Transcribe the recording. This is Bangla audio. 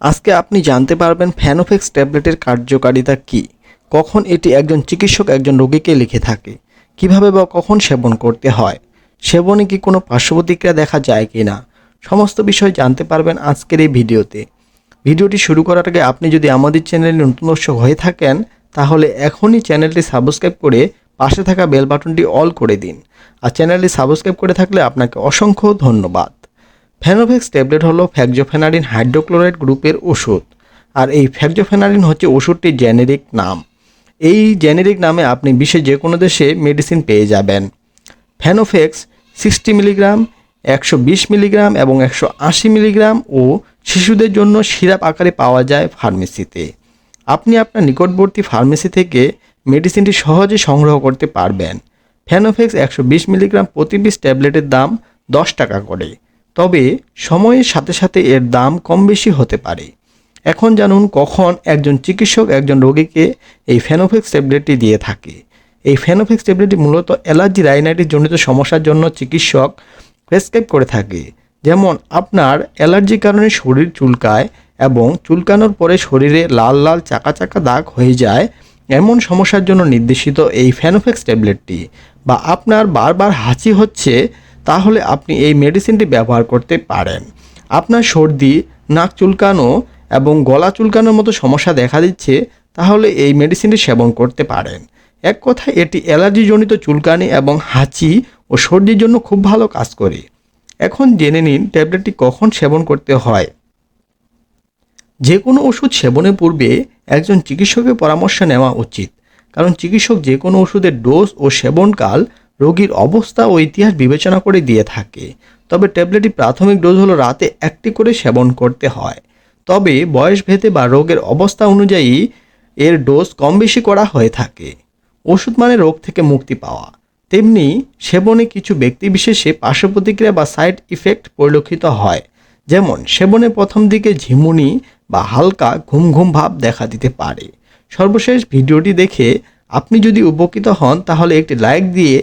আজকে আপনি জানতে পারবেন ফ্যানোফেক্স ট্যাবলেটের কার্যকারিতা কী। কখন এটি একজন চিকিৎসক একজন রোগীকে লিখে থাকে। কীভাবে বা কখন সেবন করতে হয়। সেবনে কি কোনো পার্শ্ব প্রতিক্রিয়া দেখা যায় কি না সমস্ত বিষয় জানতে পারবেন আজকের এই ভিডিওতে। ভিডিওটি শুরু করার আগে আপনি যদি আমাদের চ্যানেলে নতুন দর্শক হয়ে থাকেন, তাহলে এখনই চ্যানেলটি সাবস্ক্রাইব করে পাশে থাকা বেল বাটনটি অল করে দিন। আর চ্যানেলটি সাবস্ক্রাইব করে থাকলে আপনাকে অসংখ্য ধন্যবাদ। ফেনোভেক্স ট্যাবলেট হলো ফ্যাকজোফেনারিন হাইড্রোক্লোরাইড গ্রুপের ওষুধ। আর এই ফ্যাকজোফেনারিন হচ্ছে ওষুধটির জেনেরিক নাম। এই জেনেরিক নামে আপনি বিশ্বের যে কোনো দেশে মেডিসিন পেয়ে যাবেন। ফ্যানোফেক্স সিক্সটি মিলিগ্রাম একশো বিশ মিলিগ্রাম এবং একশো আশি মিলিগ্রাম ও শিশুদের জন্য সিরাপ আকারে পাওয়া যায় ফার্মেসিতে। আপনি আপনার নিকটবর্তী ফার্মেসি থেকে মেডিসিনটি সহজে সংগ্রহ করতে পারবেন। ফ্যানোফেক্স একশো বিশ মিলিগ্রাম প্রতি পিস ট্যাবলেটের দাম দশ টাকা করে। তবে সময়ের সাথে সাথে এর দাম কম বেশি হতে পারে। এখন জানুন কখন একজন চিকিৎসক একজন রোগীকে এই ফেনোফেক্স ট্যাবলেটটি দিয়ে থাকে। এই ফেনোফেক্স ট্যাবলেটটি মূলত অ্যালার্জি রাইনাইটিস জনিত সমস্যার জন্য চিকিৎসক প্রেসক্রাইব করে থাকে। যেমন আপনার অ্যালার্জির কারণে শরীর চুলকায় এবং চুলকানোর পরে শরীরে লাল লাল চাকা চাকা দাগ হয়ে যায়, এমন সমস্যার জন্য নির্দেশিত এই ফেনোফেক্স ট্যাবলেটটি। বা আপনার বারবার হাঁচি হচ্ছে তাহলে আপনি এই মেডিসিনটি ব্যবহার করতে পারেন। আপনার সর্দি, নাক চুলকানো এবং গলা চুলকানোর মতো সমস্যা দেখা দিচ্ছে, তাহলে এই মেডিসিনটি সেবন করতে পারেন। এক কথায় এটি অ্যালার্জিজনিত চুলকানি এবং হাঁচি ও সর্দির জন্য খুব ভালো কাজ করে। এখন জেনে নিন ট্যাবলেটটি কখন সেবন করতে হয়। যে কোনো ওষুধ সেবনের পূর্বে একজন চিকিৎসকের পরামর্শ নেওয়া উচিত। কারণ চিকিৎসক যে কোনো ওষুধের ডোজ ও সেবনকাল রোগীর অবস্থা ও ইতিহাস বিবেচনা করে দিয়ে থাকে। তবে ট্যাবলেটটি প্রাথমিক ডোজ হলো রাতে একটি করে সেবন করতে হয়। তবে বয়স ভেদে বা রোগের অবস্থা অনুযায়ী এর ডোজ কম বেশি করা হয়ে থাকে। ওষুধ মানে রোগ থেকে মুক্তি পাওয়া। তেমনি সেবনে কিছু ব্যক্তিবিশেষে পার্শ্ব প্রতিক্রিয়া বা সাইড ইফেক্ট পরিলক্ষিত হয়। যেমন সেবনে প্রথম দিকে ঝিমুনি বা হালকা ঘুম ঘুম ভাব দেখা দিতে পারে। সর্বশেষ ভিডিওটি দেখে আপনি যদি উপকৃত হন তাহলে একটি লাইক দিয়ে